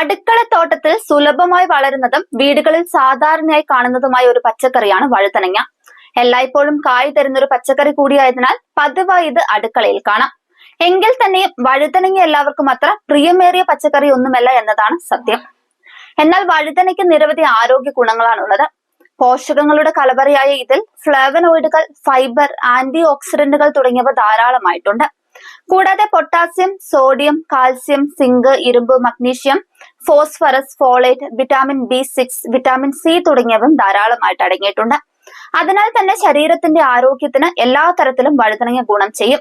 അടുക്കളത്തോട്ടത്തിൽ സുലഭമായി വളരുന്നതും വീടുകളിൽ സാധാരണയായി കാണുന്നതുമായ ഒരു പച്ചക്കറിയാണ് വഴുതനങ്ങ. എല്ലായ്പ്പോഴും കായ് തരുന്നൊരു പച്ചക്കറി കൂടിയായതിനാൽ പതിവായി ഇത് അടുക്കളയിൽ കാണാം. എങ്കിൽ തന്നെ വഴുതനങ്ങ എല്ലാവർക്കും അത്ര പ്രിയമേറിയ പച്ചക്കറി ഒന്നുമല്ല എന്നതാണ് സത്യം. എന്നാൽ വഴുതനയ്ക്ക് നിരവധി ആരോഗ്യ ഗുണങ്ങളാണുള്ളത്. പോഷകങ്ങളുടെ കലവറയായ ഇതിൽ ഫ്ലേവനോയിഡുകൾ ഫൈബർ ആന്റി ഓക്സിഡന്റുകൾ തുടങ്ങിയവ ധാരാളമായിട്ടുണ്ട്. കൂടാതെ പൊട്ടാസ്യം സോഡിയം കാൽസ്യം സിങ്ക് ഇരുമ്പ് magnesium phosphorus folate vitamin B six vitamin C തുടങ്ങിയവയും ധാരാളമായിട്ട് അടങ്ങിയിട്ടുണ്ട്. അതിനാൽ തന്നെ ശരീരത്തിന്റെ ആരോഗ്യത്തിന് എല്ലാ തരത്തിലും വഴുതനങ്ങ ഗുണം ചെയ്യും.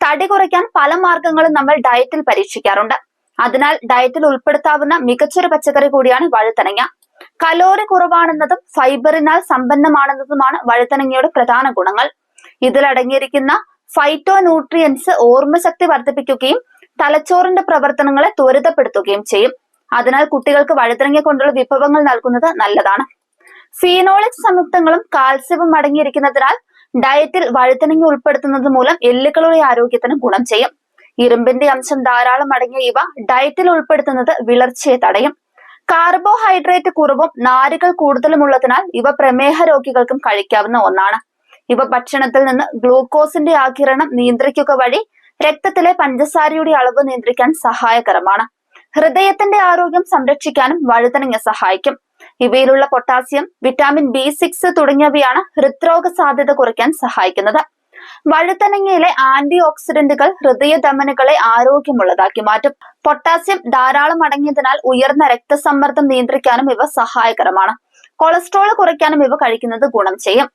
തടി കുറയ്ക്കാൻ പല മാർഗങ്ങളും നമ്മൾ ഡയറ്റിൽ പരീക്ഷിക്കാറുണ്ട്. അതിനാൽ ഡയറ്റിൽ ഉൾപ്പെടുത്താവുന്ന മികച്ചൊരു പച്ചക്കറി കൂടിയാണ് വഴുതനങ്ങ. കലോറി കുറവാണെന്നതും ഫൈബറിനാൽ സമ്പന്നമാണെന്നതുമാണ് വഴുതനങ്ങയുടെ പ്രധാന ഗുണങ്ങൾ. ഇതിലടങ്ങിയിരിക്കുന്ന ഫൈറ്റോ ന്യൂട്രിയൻസ് ഓർമ്മശക്തി വർദ്ധിപ്പിക്കുകയും തലച്ചോറിന്റെ പ്രവർത്തനങ്ങളെ ത്വരിതപ്പെടുത്തുകയും ചെയ്യും. അതിനാൽ കുട്ടികൾക്ക് വഴുതിറങ്ങി കൊണ്ടുള്ള വിഭവങ്ങൾ നൽകുന്നത് നല്ലതാണ്. ഫീനോളിക് സംയുക്തങ്ങളും കാൽസ്യവും അടങ്ങിയിരിക്കുന്നതിനാൽ ഡയറ്റിൽ വഴുതനങ്ങ ഉൾപ്പെടുത്തുന്നത് മൂലം എല്ലുകളുടെ ആരോഗ്യത്തിന് ഗുണം ചെയ്യും. ഇരുമ്പിന്റെ അംശം ധാരാളം അടങ്ങിയ ഇവ ഡയറ്റിൽ ഉൾപ്പെടുത്തുന്നത് വിളർച്ചയെ തടയും. കാർബോഹൈഡ്രേറ്റ് കുറവും നാരുകൾ കൂടുതലും ഉള്ളതിനാൽ ഇവ പ്രമേഹ രോഗികൾക്കും കഴിക്കാവുന്ന ഒന്നാണ്. ഇവ ഭക്ഷണത്തിൽ നിന്ന് ഗ്ലൂക്കോസിന്റെ ആകിരണം നിയന്ത്രിക്കുക വഴി രക്തത്തിലെ പഞ്ചസാരയുടെ അളവ് നിയന്ത്രിക്കാൻ സഹായകരമാണ്. ഹൃദയത്തിന്റെ ആരോഗ്യം സംരക്ഷിക്കാനും വഴുതനങ്ങ സഹായിക്കും. ഇവയിലുള്ള പൊട്ടാസ്യം വിറ്റാമിൻ ബി സിക്സ് തുടങ്ങിയവയാണ് ഹൃദ്രോഗ സാധ്യത കുറയ്ക്കാൻ സഹായിക്കുന്നത്. വഴുതനങ്ങയിലെ ആന്റി ഓക്സിഡന്റുകൾ ഹൃദയ ധമനുകളെ ആരോഗ്യമുള്ളതാക്കി മാറ്റും. പൊട്ടാസ്യം ധാരാളം അടങ്ങിയതിനാൽ ഉയർന്ന രക്തസമ്മർദ്ദം നിയന്ത്രിക്കാനും ഇവ സഹായകരമാണ്. കൊളസ്ട്രോൾ കുറയ്ക്കാനും ഇവ കഴിക്കുന്നത് ഗുണം ചെയ്യും.